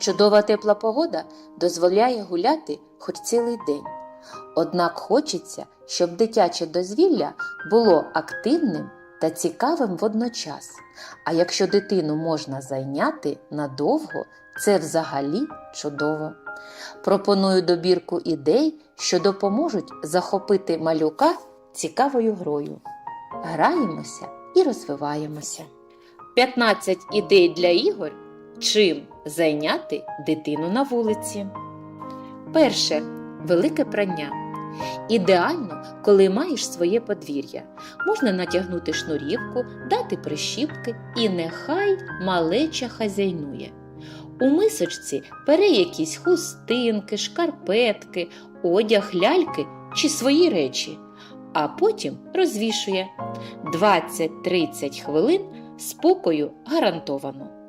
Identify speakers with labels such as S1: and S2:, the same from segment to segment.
S1: Чудова тепла погода дозволяє гуляти хоч цілий день. Однак хочеться, щоб дитяче дозвілля було активним та цікавим водночас. А якщо дитину можна зайняти надовго, це взагалі чудово. Пропоную добірку ідей, що допоможуть захопити малюка цікавою грою. Граємося і розвиваємося. 15 ідей для ігор. Чим зайняти дитину на вулиці? Перше велике прання. Ідеально, коли маєш своє подвір'я. Можна натягнути шнурівку, дати прищіпки і нехай малеча хазяйнує. У мисочці пере якісь хустинки, шкарпетки, одяг ляльки чи свої речі, а потім розвішує 20-30 хвилин спокою гарантовано.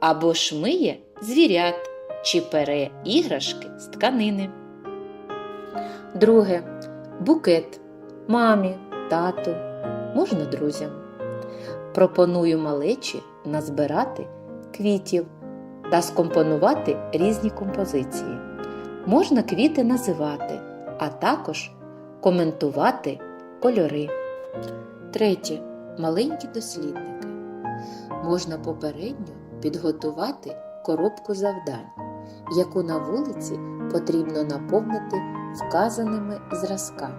S1: Або ж миє звірят чи пере іграшки з тканини. Друге букет мамі, тату, можна друзям. Пропоную малечі назбирати квітів та скомпонувати різні композиції. Можна квіти називати, а також коментувати кольори. Третє маленькі дослідники. Можна попередньо підготувати коробку завдань, яку на вулиці потрібно наповнити вказаними зразками.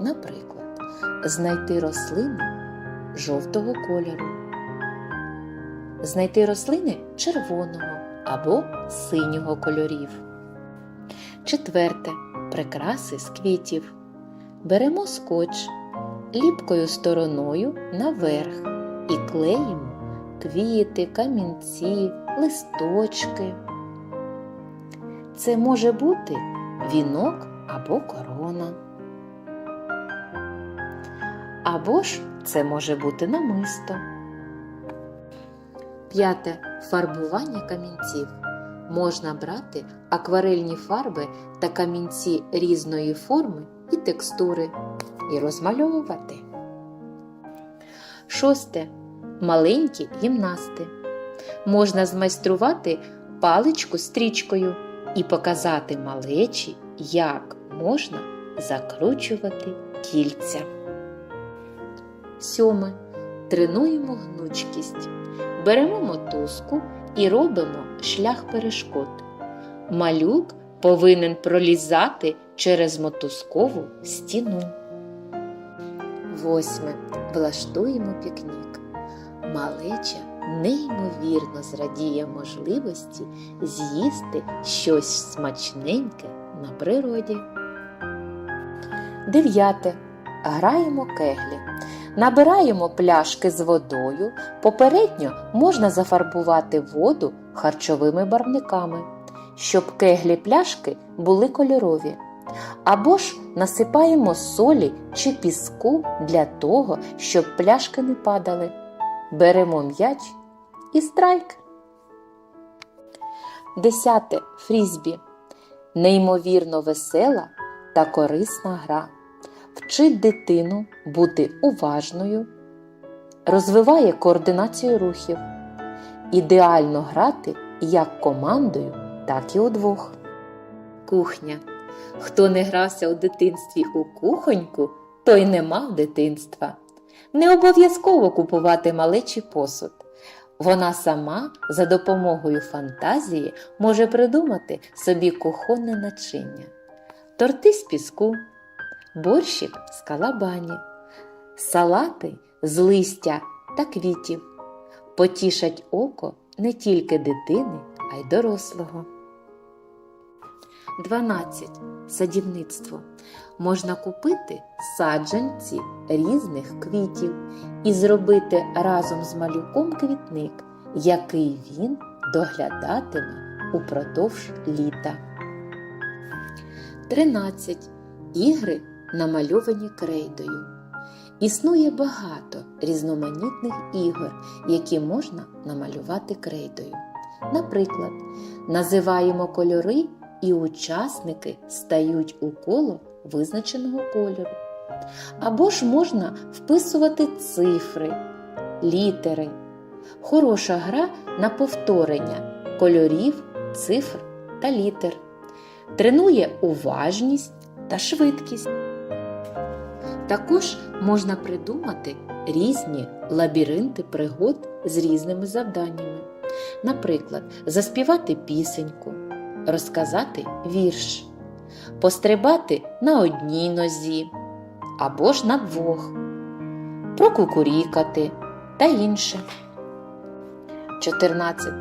S1: Наприклад, знайти рослини жовтого кольору, знайти рослини червоного або синього кольорів. Четверте прикраси з квітів. Беремо скотч ліпкою стороною наверх і клеїмо квіти, камінці, листочки. Це може бути вінок або корона. Або ж це може бути намисто. П'яте фарбування камінців. Можна брати акварельні фарби та камінці різної форми і текстури і розмальовувати. Шосте маленькі гімнасти. Можна змайструвати паличку стрічкою і показати малечі, як можна закручувати кільця. Сьоме. Тренуємо гнучкість. Беремо мотузку і робимо шлях перешкод. Малюк повинен пролізати через мотузкову стіну. Восьме. Влаштуємо пікнік. Малеча неймовірно зрадіє можливості з'їсти щось смачненьке на природі. Дев'яте. Граємо кеглі. Набираємо пляшки з водою. Попередньо можна зафарбувати воду харчовими барвниками, щоб кеглі пляшки були кольорові. Або ж насипаємо солі чи піску для того, щоб пляшки не падали. Беремо м'яч і страйк. Десяте фрізбі. Неймовірно весела та корисна гра. Вчить дитину бути уважною, розвиває координацію рухів. Ідеально грати як командою, так і удвох. Кухня. Хто не грався у дитинстві у кухоньку, той не мав дитинства. Не обов'язково купувати малечий посуд. Вона сама за допомогою фантазії може придумати собі кухонне начиння, торти з піску, борщик з калабані, салати з листя та квітів. Потішать око не тільки дитини, а й дорослого. 12. Садівництво. Можна купити саджанці різних квітів і зробити разом з малюком квітник, який він доглядатиме упродовж літа. 13. Ігри намальовані крейдою. Існує багато різноманітних ігор, які можна намалювати крейдою. Наприклад, називаємо кольори і учасники стають у коло визначеного кольору. Або ж можна вписувати цифри, літери. Хороша гра на повторення кольорів цифр та літер, тренує уважність та швидкість. Також можна придумати різні лабіринти пригод з різними завданнями. Наприклад, заспівати пісеньку, розказати вірш, пострибати на одній нозі або ж на двох, прокукурікати та інше. 14.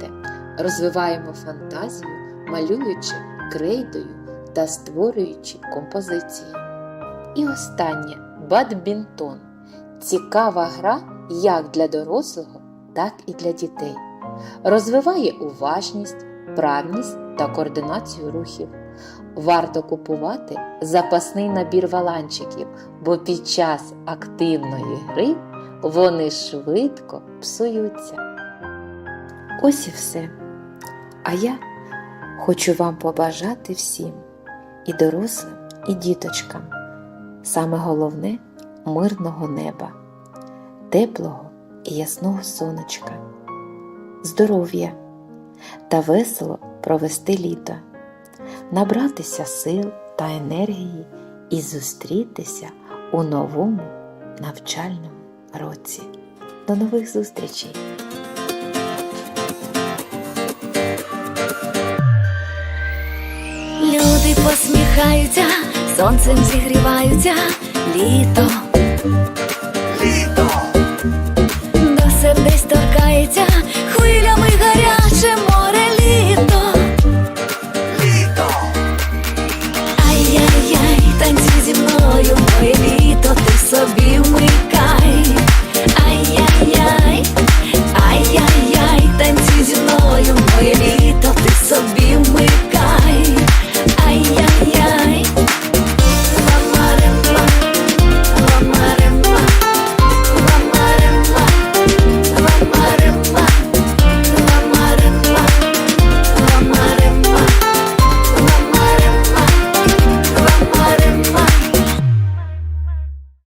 S1: Розвиваємо фантазію, малюючи крейдою та створюючи композиції. І останнє бадмінтон. Цікава гра як для дорослого, так і для дітей. Розвиває уважність, правність та координацію рухів. Варто купувати запасний набір валанчиків, бо під час активної гри вони швидко псуються. Ось і все. А я хочу вам побажати всім, і дорослим, і діточкам, саме головне мирного неба, теплого і ясного сонечка, здоров'я та весело провести літо, набратися сил та енергії і зустрітися у новому навчальному році. До нових зустрічей!
S2: Люди посміхаються, сонцем зігріваються, літо,
S3: Літо!